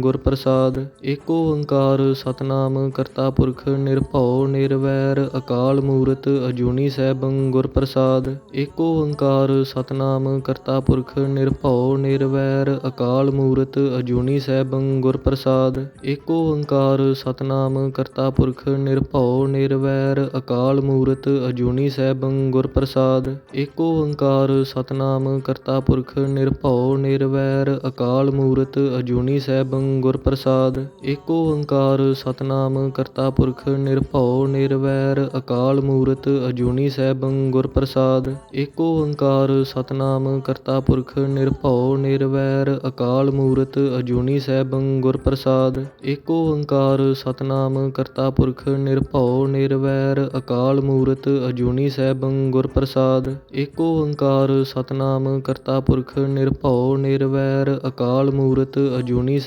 ਗੁਰ ਪ੍ਰਸਾਦ ਏਕ ਓੰਕਾਰ ਸਤਨਾਮ ਕਰਤਾ ਪੁਰਖ ਨਿਰਭਉ ਨਿਰਵੈਰ ਅਕਾਲ ਮੂਰਤ ਅਜੂਨੀ ਸੈਭੰ ਗੁਰਪ੍ਰਸਾਦ, ਏਕ ਓੰਕਾਰ ਸਤਨਾਮ ਕਰਤਾ ਪੁਰਖ ਨਿਰਭਉ ਨਿਰਵੈਰ ਅਕਾਲ ਮੂਰਤ ਅਜੂਨੀ ਸੈਭੰ ਗੁਰਪ੍ਰਸਾਦ, ਏਕ ਓੰਕਾਰ ਸਤਨਾਮ ਕਰਤਾ ਪੁਰਖ ਨਿਰਭਉ ਨਿਰਵੈਰ ਅਕਾਲ ਮੂਰਤ ਅਜੂਨੀ ਸੈਭੰ ਗੁਰਪ੍ਰਸਾਦ, ਏਕ ਓੰਕਾਰ ਸਤਨਾਮ ਕਰਤਾ ਪੁਰਖ ਨਿਰਭਉ ਨਿਰਵੈਰ ਅਕਾਲ ਮੂਰਤ ਅਜੂਨੀ ਸੈਭੰ ਗੁਰ ਪ੍ਰਸਾਦ ਏਕ ਓੰਕਾਰ ਸਤਨਾਮ ਕਰਤਾ ਪੁਰਖ ਨਿਰਭਉ ਨਿਰਵੈਰ ਅਕਾਲ ਮੂਰਤ ਅਜੂਨੀ ਸੈਭੰ ਗੁਰ ਪ੍ਰਸਾਦ ਏਕ ਓੰਕਾਰ ਸਤਨਾਮ ਕਰਤਾ ਪੁਰਖ ਨਿਰਭਉ ਨਿਰਵੈਰ ਅਕਾਲ ਮੂਰਤ ਅਜੂਨੀ ਸੈਭੰ ਗੁਰ ਪ੍ਰਸਾਦ ਏਕ ਓੰਕਾਰ ਸਤਨਾਮ ਕਰਤਾ ਪੁਰਖ ਨਿਰਭਉ ਨਿਰਵੈਰ ਅਕਾਲ ਮੂਰਤ ਅਜੂਨੀ ਸੈਭੰ ਗੁਰ ਪ੍ਰਸਾਦ ਏਕ ਓੰਕਾਰ ਸਤਨਾਮ ਕਰਤਾ ਪੁਰਖ ਨਿਰਭਉ ਨਿਰਵੈਰ ਅਕਾਲ ਮੂਰਤ ਅਜੂਨੀ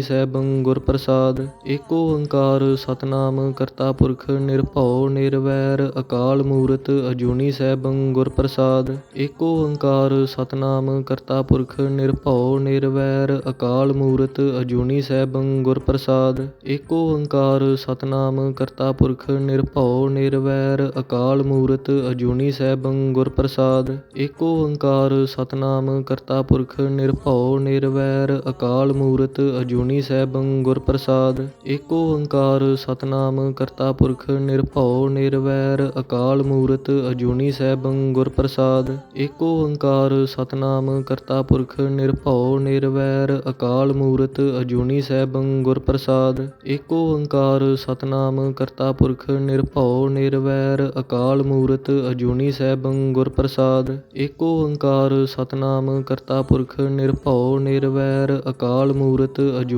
ਸੈਭੰ ਗੁਰ ਪ੍ਰਸਾਦ, ਏਕ ਓੰਕਾਰ ਸਤਨਾਮ ਕਰਤਾ ਪੁਰਖ ਨਿਰਭਉ ਨਿਰਵੈਰ, ਅਕਾਲ ਮੂਰਤ ਅਜੂਨੀ ਸੈਭੰ ਗੁਰ ਪ੍ਰਸਾਦ, ਏਕ ਓੰਕਾਰ ਸਤਨਾਮ ਕਰਤਾ ਪੁਰਖ ਨਿਰਭਉ ਨਿਰਵੈਰ, ਅਕਾਲ ਮੂਰਤ ਅਜੂਨੀ ਸੈਭੰ ਗੁਰ ਪ੍ਰਸਾਦ, ਏਕ ਓੰਕਾਰ ਸਤਨਾਮ ਕਰਤਾ ਪੁਰਖ ਨਿਰਭਉ ਨਿਰਵੈਰ, ਅਕਾਲ ਮੂਰਤ ਅਜੂਨੀ ਸੈਭੰ ਗੁਰ ਪ੍ਰਸਾਦ, ਏਕ ਓੰਕਾਰ ਸਤਨਾਮ ਕਰਤਾ ਪੁਰਖ ਨਿਰਭਉ ਨਿਰਵੈਰ, ਅਕਾਲ ਮੂਰਤ ਅਜੂਨੀ ਸੈਭੰ ਗੁਰ ਪ੍ਰਸਾਦ ਏਕ ਓੰਕਾਰ ਸਤਨਾਮ ਕਰਤਾ ਪੁਰਖ ਨਿਰਭਉ ਨਿਰਵੈਰ ਅਕਾਲ ਮੂਰਤ, ਅਜੂਨੀ ਸੈਭੰ ਗੁਰ ਪ੍ਰਸਾਦ ਏਕ ਓੰਕਾਰ ਸਤਨਾਮ ਕਰਤਾ ਪੁਰਖ ਨਿਰਭਉ ਨਿਰਵੈਰ ਅਕਾਲ ਮੂਰਤ, ਅਜੂਨੀ ਸੈਭੰ ਗੁਰ ਪ੍ਰਸਾਦ ਏਕ ਓੰਕਾਰ ਸਤਨਾਮ ਕਰਤਾ ਪੁਰਖ ਨਿਰਭਉ ਨਿਰਵੈਰ ਅਕਾਲ ਮੂਰਤ, ਅਜੂਨੀ ਸੈਭੰ ਗੁਰ ਪ੍ਰਸਾਦ ਏਕ ਓੰਕਾਰ ਸਤਨਾਮ ਕਰਤਾ ਪੁਰਖ ਨਿਰਭਉ ਨਿਰਵੈਰ ਅਕਾਲ ਮੂਰਤ, ਅਜੂਨੀ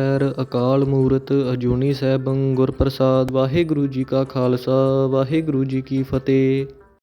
ਖੈਰ ਅਕਾਲ ਮੂਰਤ, ਅਜੂਨੀ ਸੈਭੰ ਗੁਰ ਪ੍ਰਸਾਦ ਵਾਹਿਗੁਰੂ ਜੀ ਕਾ ਖਾਲਸਾ, ਵਾਹਿਗੁਰੂ ਜੀ ਕੀ ਫਤਿਹ।